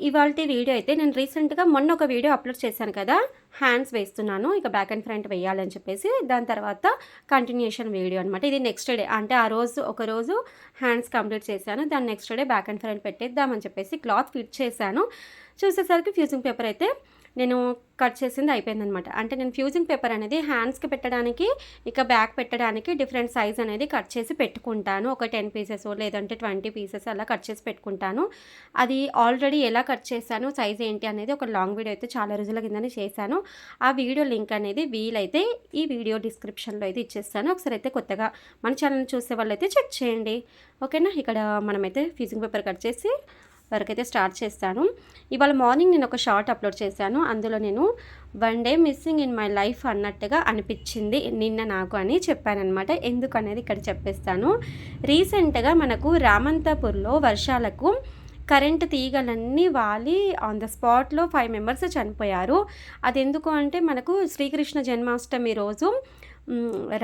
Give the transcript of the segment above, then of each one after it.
ఇవాళ వీడియో అయితే నేను రీసెంట్గా మొన్న ఒక వీడియో అప్లోడ్ చేశాను కదా హ్యాండ్స్ వేస్తున్నాను ఇక బ్యాక్ అండ్ ఫ్రంట్ వేయాలని చెప్పేసి దాని తర్వాత కంటిన్యూషన్ వీడియో అనమాట ఇది నెక్స్ట్ డే అంటే ఆ రోజు ఒక రోజు హ్యాండ్స్ కంప్లీట్ చేశాను దాన్ని next day back and front పెట్టేద్దామని చెప్పేసి క్లాత్ ఫిట్ చేశాను. చూసేసరికి ఫ్యూజింగ్ పేపర్ అయితే నేను కట్ చేసింది అయిపోయిందనమాట అంటే నేను ఫ్యూజింగ్ పేపర్ అనేది హ్యాండ్స్కి పెట్టడానికి ఇక బ్యాగ్ పెట్టడానికి డిఫరెంట్ సైజ్ అనేది కట్ చేసి పెట్టుకుంటాను. ఒక టెన్ పీసెస్ లేదంటే ట్వంటీ పీసెస్ అలా కట్ చేసి పెట్టుకుంటాను. అది ఆల్రెడీ ఎలా కట్ చేశాను సైజ్ ఏంటి అనేది ఒక లాంగ్ వీడియో అయితే చాలా రోజుల కిందనే చేశాను. ఆ వీడియో లింక్ అనేది వీలైతే ఈ వీడియో డిస్క్రిప్షన్లో అయితే ఇచ్చేస్తాను. ఒకసారి అయితే కొత్తగా మన ఛానల్ చూసే వాళ్ళు అయితే చెక్ చేయండి. ఓకేనా? ఇక్కడ మనమైతే ఫ్యూజింగ్ పేపర్ కట్ చేసి వరకు అయితే స్టార్ట్ చేస్తాను. ఇవాళ మార్నింగ్ నేను ఒక షార్ట్ అప్లోడ్ చేశాను. అందులో నేను one day missing in my life అన్నట్టుగా అనిపించింది నిన్న నాకు అని చెప్పానమాట ఎందుకనేది ఇక్కడ చెప్పేస్తాను. రీసెంట్గా మనకు రామంతపూర్లో వర్షాలకు కరెంటు తీగలన్నీ వాలి ఆన్ ద స్పాట్లో ఫైవ్ మెంబర్స్ చనిపోయారు. అది ఎందుకు అంటే మనకు శ్రీకృష్ణ జన్మాష్టమి రోజు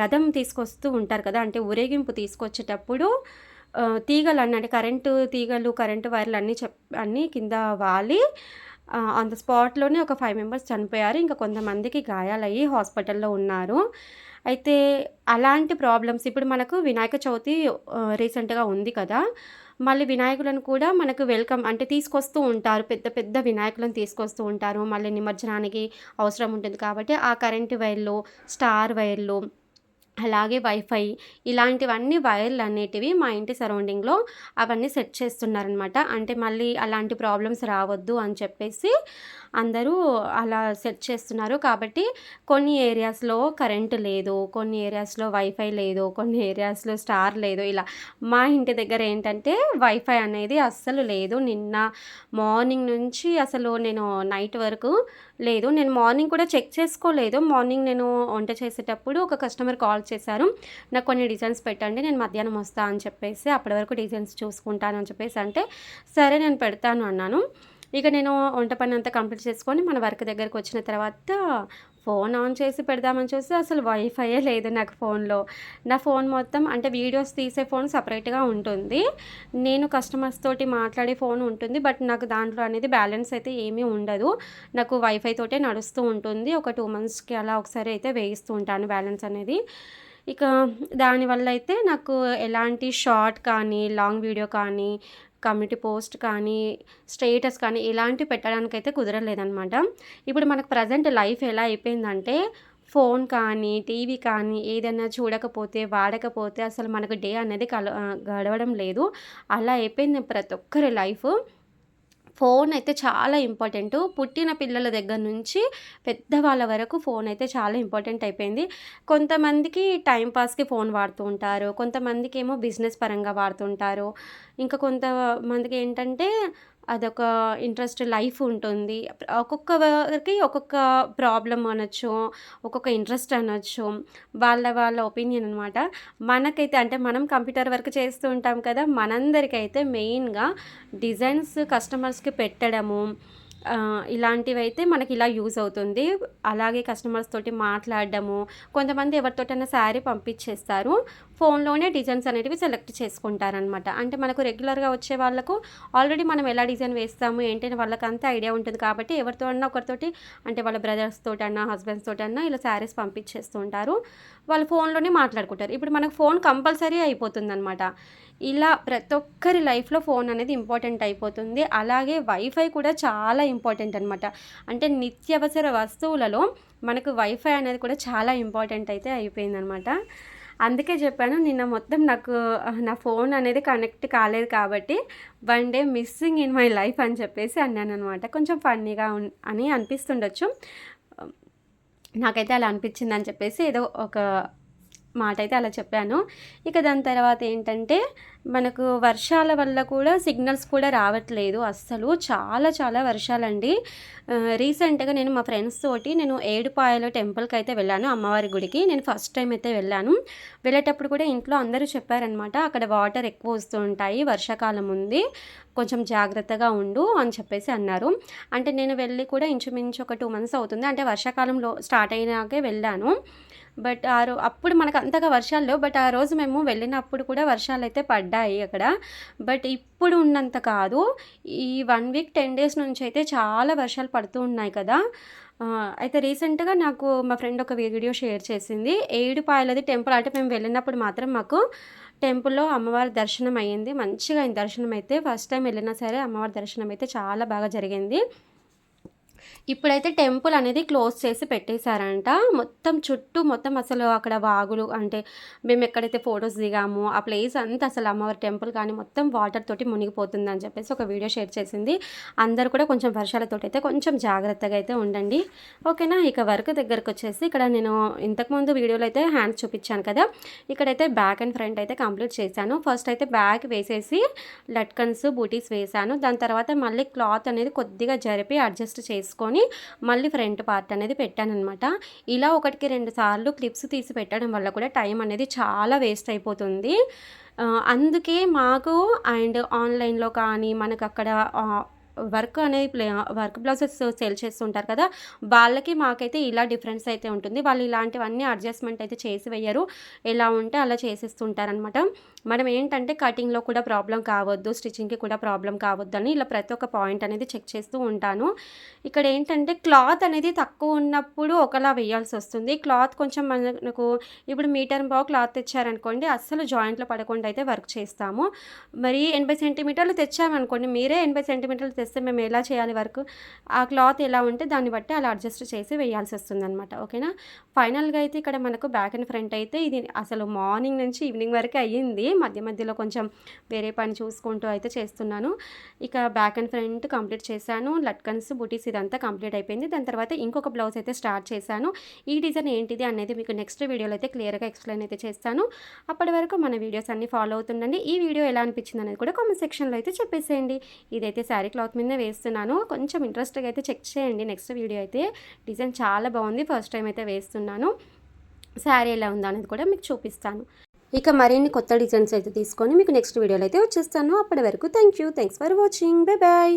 రథం తీసుకొస్తూ ఉంటారు కదా అంటే ఊరేగింపు తీసుకొచ్చేటప్పుడు తీగలు అన్నీ కరెంటు తీగలు కరెంటు వైర్లు అన్నీ చెప్ అన్నీ కింద వాలి. ఆన్ ద స్పాట్లోనే ఒక ఫైవ్ మెంబర్స్ చనిపోయారు. ఇంకా కొంతమందికి గాయాలయ్యి హాస్పిటల్లో ఉన్నారు. అయితే అలాంటి ప్రాబ్లమ్స్ ఇప్పుడు మనకు వినాయక చవితి రీసెంట్గా ఉంది కదా. మళ్ళీ వినాయకులను కూడా మనకు వెల్కమ్ అంటే తీసుకొస్తూ ఉంటారు. పెద్ద పెద్ద వినాయకులను తీసుకొస్తూ ఉంటారు. మళ్ళీ నిమజ్జనానికి అవసరం ఉంటుంది కాబట్టి ఆ కరెంటు వైర్లు స్టార్ వైర్లు అలాగే వైఫై ఇలాంటివన్నీ వైర్లు అనేటివి మా ఇంటి సరౌండింగ్లో అవన్నీ సెట్ చేస్తున్నారనమాట. అంటే మళ్ళీ అలాంటి ప్రాబ్లమ్స్ రావద్దు అని చెప్పేసి అందరూ అలా సెట్ చేస్తున్నారు. కాబట్టి కొన్ని ఏరియాస్లో కరెంటు లేదు కొన్ని ఏరియాస్లో వైఫై లేదు కొన్ని ఏరియాస్లో స్టార్ లేదు. ఇలా మా ఇంటి దగ్గర ఏంటంటే వైఫై అనేది అస్సలు లేదు. నిన్న మార్నింగ్ నుంచి అసలు నేను నైట్ వరకు లేదు నేను మార్నింగ్ కూడా చెక్ చేసుకోలేదు. మార్నింగ్ నేను వంట చేసేటప్పుడు ఒక కస్టమర్ కాల్ చేశారు. నాకు కొన్ని డిజైన్స్ పెట్టండి నేను మధ్యాహ్నం వస్తా అని చెప్పేసి అప్పటి వరకు డిజైన్స్ చూసుకుంటాను అని చెప్పేసి అంటే సరే నేను పెడతాను అన్నాను. ఇక నేను వంట పని అంతా కంప్లీట్ చేసుకొని మన వర్క్ దగ్గరకు వచ్చిన తర్వాత ఫోన్ ఆన్ చేసి పెడదామని చూస్తే అసలు వైఫైయే లేదు నాకు ఫోన్లో. నా ఫోన్ మొత్తం అంటే వీడియోస్ తీసే ఫోన్ సపరేట్గా ఉంటుంది. నేను కస్టమర్స్ తోటి మాట్లాడే ఫోన్ ఉంటుంది బట్ నాకు దాంట్లో అనేది బ్యాలెన్స్ అయితే ఏమీ ఉండదు. నాకు వైఫై తోటే నడుస్తూ ఉంటుంది. ఒక టూ మంత్స్కి అలా ఒకసారి అయితే వేయిస్తూ ఉంటాను బ్యాలెన్స్ అనేది. ఇక దానివల్ల అయితే నాకు ఎలాంటి షార్ట్ కానీ లాంగ్ వీడియో కానీ కమ్యూనిటీ పోస్ట్ కానీ స్టేటస్ కానీ ఇలాంటివి పెట్టడానికైతే కుదరలేదనమాట ఇప్పుడు మనకు ప్రజెంట్ లైఫ్ ఎలా అయిపోయిందంటే ఫోన్ కానీ టీవీ కానీ ఏదైనా చూడకపోతే వాడకపోతే అసలు మనకు డే అనేది కల గడవడం లేదు. అలా అయిపోయింది ప్రతి ఒక్కరి లైఫ్. ఫోన్ అయితే చాలా ఇంపార్టెంట్. పుట్టిన పిల్లల దగ్గర నుంచి పెద్దవాళ్ళ వరకు ఫోన్ అయితే చాలా ఇంపార్టెంట్ అయిపోయింది. కొంతమందికి టైంపాస్కి ఫోన్ వాడుతూ ఉంటారు. కొంతమందికి ఏమో బిజినెస్ పరంగా వాడుతుంటారు ఇంకా కొంతమందికి ఏంటంటే అదొక ఇంట్రెస్ట్ లైఫ్ ఉంటుంది. ఒక్కొక్కరికి ఒక్కొక్క ప్రాబ్లం అనొచ్చు ఒక్కొక్క ఇంట్రెస్ట్ అనొచ్చు. వాళ్ళ వాళ్ళ ఒపీనియన్ అనమాట మనకైతే అంటే మనం కంప్యూటర్ వర్క్ చేస్తూ ఉంటాం కదా మనందరికైతే మెయిన్గా డిజైన్స్ కస్టమర్స్కి పెట్టడము ఇలాంటివి అయితే మనకి ఇలా యూజ్ అవుతుంది. అలాగే కస్టమర్స్ తోటి మాట్లాడడము కొంతమంది ఎవరితోటైనా శారీ పంపించేస్తారు. ఫోన్లోనే డిజైన్స్ అనేటివి సెలెక్ట్ చేసుకుంటారనమాట అంటే మనకు రెగ్యులర్గా వచ్చే వాళ్ళకు ఆల్రెడీ మనం ఎలా డిజైన్ వేస్తాము ఏంటని వాళ్ళకి అంత ఐడియా ఉంటుంది కాబట్టి ఎవరితో అన్నా ఒకరితోటి అంటే వాళ్ళ బ్రదర్స్ తోటన్నా హస్బెండ్స్ అన్నా ఇలా శారీస్ పంపించేస్తుంటారు వాళ్ళు ఫోన్లోనే మాట్లాడుకుంటారు. ఇప్పుడు మనకు ఫోన్ కంపల్సరీ అయిపోతుంది అనమాట ఇలా ప్రతి ఒక్కరి లైఫ్లో ఫోన్ అనేది ఇంపార్టెంట్ అయిపోతుంది. అలాగే వైఫై కూడా చాలా ఇంపార్టెంట్ అనమాట అంటే నిత్యావసర వస్తువులలో మనకు వైఫై అనేది కూడా చాలా ఇంపార్టెంట్ అయితే అయిపోయిందనమాట అందుకే చెప్పాను నిన్న మొత్తం నాకు నా ఫోన్ అనేది కనెక్ట్ కాలేదు కాబట్టి one day missing in my life అని చెప్పేసి అన్నాను అనమాట కొంచెం ఫన్నీగా అని అనిపిస్తుండొచ్చు. నాకైతే అలా అనిపించింది అని చెప్పేసి ఏదో ఒక మాట అయితే అలా చెప్పాను. ఇక దాని తర్వాత ఏంటంటే మనకు వర్షాల వల్ల కూడా సిగ్నల్స్ కూడా రావట్లేదు అస్సలు. చాలా చాలా వర్షాలండి. రీసెంట్గా నేను మా ఫ్రెండ్స్ తోటి నేను ఏడుపాయలో టెంపుల్కి అయితే వెళ్ళాను అమ్మవారి గుడికి. నేను ఫస్ట్ టైం అయితే వెళ్ళాను. వెళ్ళేటప్పుడు కూడా ఇంట్లో అందరూ చెప్పారనమాట అక్కడ వాటర్ ఎక్కువ వస్తూ ఉంటాయి వర్షాకాలం ఉంది కొంచెం జాగ్రత్తగా ఉండు అని చెప్పేసి అన్నారు. అంటే నేను వెళ్ళి కూడా ఇంచుమించు ఒక టూ మంత్స్ అవుతుంది. అంటే వర్షాకాలంలో స్టార్ట్ అయినాకే వెళ్ళాను. బట్ ఆ రో అప్పుడు మనకు అంతగా వర్షాలు లేవు. బట్ ఆ రోజు మేము వెళ్ళినప్పుడు కూడా వర్షాలు అయితే పడ్డాయి అక్కడ. బట్ ఇప్పుడు ఉన్నంత కాదు. ఈ వన్ వీక్ టెన్ డేస్ నుంచి అయితే చాలా వర్షాలు పడుతూ ఉన్నాయి కదా. అయితే రీసెంట్గా నాకు మా ఫ్రెండ్ ఒక వీడియో షేర్ చేసింది. ఏడుపాయలది టెంపుల్ అంటే మేము వెళ్ళినప్పుడు మాత్రం మాకు టెంపుల్లో అమ్మవారి దర్శనం అయ్యింది. మంచిగా అయింది. దర్శనం అయితే ఫస్ట్ టైం వెళ్ళినా సరే అమ్మవారి దర్శనం అయితే చాలా బాగా జరిగింది. ఇప్పుడైతే టెంపుల్ అనేది క్లోజ్ చేసి పెట్టేశారంట. మొత్తం చుట్టూ మొత్తం అసలు అక్కడ వాగులు అంటే మేము ఎక్కడైతే ఫొటోస్ దిగామో ఆ ప్లేస్ అంతా అసలు అమ్మవారి టెంపుల్ కానీ మొత్తం వాటర్ తోటి మునిగిపోతుంది అని చెప్పేసి ఒక వీడియో షేర్ చేసింది. అందరు కూడా కొంచెం వర్షాలతో అయితే కొంచెం జాగ్రత్తగా అయితే ఉండండి. ఓకేనా? ఇక వర్క్ దగ్గరకు వచ్చేసి ఇక్కడ నేను ఇంతకుముందు వీడియోలో అయితే హ్యాండ్స్ చూపించాను కదా. ఇక్కడైతే బ్యాక్ అండ్ ఫ్రంట్ అయితే కంప్లీట్ చేశాను. ఫస్ట్ అయితే బ్యాక్ వేసేసి లట్కన్స్ బూటీస్ వేసాను దాని తర్వాత మళ్ళీ క్లాత్ అనేది కొద్దిగా జరిపి అడ్జస్ట్ చేసుకొని మళ్ళీ ఫ్రంట్ పార్ట్ అనేది పెట్టానమాట ఇలా ఒకటికి రెండు సార్లు క్లిప్స్ తీసి పెట్టడం వల్ల కూడా టైం అనేది చాలా వేస్ట్ అయిపోతుంది. అందుకే మాకు అండ్ ఆన్లైన్లో కానీ మనకు అక్కడ వర్క్ అనేది ప్లే వర్క్ బ్లౌజెస్ సేల్ చేస్తుంటారు కదా వాళ్ళకి మాకైతే ఇలా డిఫరెన్స్ అయితే ఉంటుంది. వాళ్ళు ఇలాంటివన్నీ అడ్జస్ట్మెంట్ అయితే చేసి వేయరు. ఎలా ఉంటే అలా చేసేస్తుంటారనమాట మనం ఏంటంటే కటింగ్లో కూడా ప్రాబ్లం కావద్దు స్టిచ్చింగ్కి కూడా ప్రాబ్లం కావద్దు అని ఇలా ప్రతి ఒక్క పాయింట్ అనేది చెక్ చేస్తూ ఉంటాను. ఇక్కడ ఏంటంటే క్లాత్ అనేది తక్కువ ఉన్నప్పుడు ఒకలా వేయాల్సి వస్తుంది. క్లాత్ కొంచెం మనకు ఇప్పుడు మీటర్ బాగు క్లాత్ తెచ్చారనుకోండి అస్సలు జాయింట్లో పడకుండా అయితే వర్క్ చేస్తాము. మరి ఎనభై సెంటీమీటర్లు తెచ్చామనుకోండి మీరే ఎనభై సెంటీమీటర్లు చేస్తే మేము ఎలా చేయాలి వర్క్? ఆ క్లాత్ ఎలా ఉంటే దాన్ని బట్టి అలా అడ్జస్ట్ చేసి వేయాల్సి వస్తుంది అనమాట ఓకేనా? ఫైనల్గా అయితే ఇక్కడ మనకు బ్యాక్ అండ్ ఫ్రంట్ అయితే ఇది అసలు మార్నింగ్ నుంచి ఈవినింగ్ వరకు అయ్యింది. మధ్య మధ్యలో కొంచెం వేరే పని చూసుకుంటూ అయితే చేస్తున్నాను. ఇక బ్యాక్ అండ్ ఫ్రంట్ కంప్లీట్ చేశాను. లట్కన్స్ బుటీస్ ఇదంతా కంప్లీట్ అయిపోయింది. దాని తర్వాత ఇంకొక బ్లౌజ్ అయితే స్టార్ట్ చేశాను. ఈ డిజైన్ ఏంటిది అనేది మీకు నెక్స్ట్ వీడియోలో అయితే క్లియర్గా ఎక్స్ప్లెయిన్ అయితే చేస్తాను. అప్పటి వరకు మన వీడియోస్ అన్ని ఫాలో అవుతుండండి. ఈ వీడియో ఎలా అనిపించింది అనేది కూడా కామెంట్ సెక్షన్లో అయితే చెప్పేసేయండి. ఇదైతే శారీ క్లాత్ మీద వేస్తున్నాను. కొంచెం ఇంట్రెస్ట్గా అయితే చెక్ చేయండి. నెక్స్ట్ వీడియో అయితే డిజైన్ చాలా బాగుంది. ఫస్ట్ టైం అయితే వేస్తున్నాను. శారీ ఎలా ఉందో అనేది కూడా మీకు చూపిస్తాను. ఇక మరిన్ని కొత్త డిజైన్స్ అయితే తీసుకొని మీకు నెక్స్ట్ వీడియోలో అయితే వచ్చేస్తాను. అప్పటి వరకు thank you thanks for watching. Bye bye.